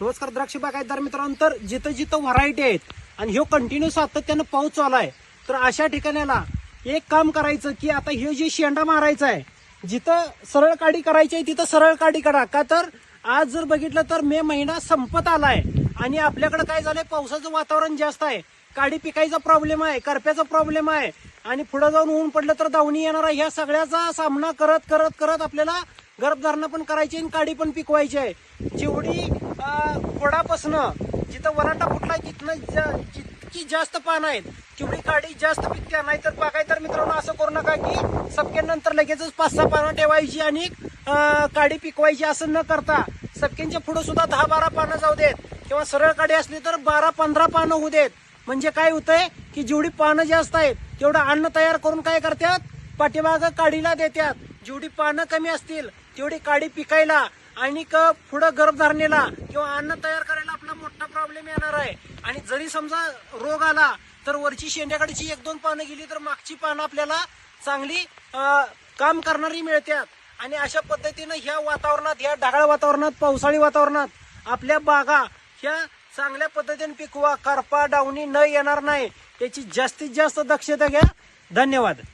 नमस्कार द्राक्ष बागायतदार मित्रांनो तर जिथं जिथं व्हरायटी आहेत आणि ह्यो कंटिन्यू सातत्यानं पाऊस चालू आहे तर अशा ठिकाणाला एक काम करायचं की आता हे जे शेंडा मारायचा आहे जिथं सरळ काडी करायची आहे तिथं सरळ काडी करा. का तर आज जर बघितलं तर मे महिना संपत आलाय आणि आपल्याकडे काय झालंय पावसाचं वातावरण जास्त आहे. काडी पिकायचा प्रॉब्लेम आहे करप्याचा प्रॉब्लेम आहे आणि पुढे जाऊन ऊन पडलं तर दावणी येणार आहे. ह्या सगळ्याचा सामना करत करत करत आपल्याला गर्भधारणा पण करायची आणि काडी पण पिकवायची आहे. जेवढी अं, खोडापासनं जिथं वराटा फुटलाय तिथनं ज- जितकी जास्त पानं आहेत तेवढी काडी जास्त पिकत्या नाहीतर तर तर मित्रांनो असं करू नका की सपक्यानंतर लगेचच पाच सहा पानं ठेवायची आणि काडी पिकवायची असं न करता सपक्यांच्या पुढे सुद्धा दहा बारा पानं जाऊ देत. किंवा सरळ काडी असली तर बारा पंधरा पानं होऊ देत. म्हणजे काय होतंय की जेवढी पानं जास्त आहेत तेवढं अन्न तयार करून काय करतात? पाठीमाग काडीला देतात. जेवढी पानं कमी असतील तेवढी काडी पिकायला आणि पुढं गर्भधारणेला किंवा अन्न तयार करायला आपला मोठा प्रॉब्लेम येणार आहे. आणि जरी समजा रोग आला तर वरची शेंड्याकडची एक दोन पानं गेली तर मागची पानं आपल्याला चांगली काम करणारी मिळतात. आणि अशा पद्धतीनं ह्या वातावरणात ह्या ढगाळ वातावरणात पावसाळी वातावरणात आपल्या बागा ह्या चांगल्या पद्धतीने पिकवा करपा डावणी न येणार नाही. याची जास्तीत जास्त दक्षता घ्या. धन्यवाद.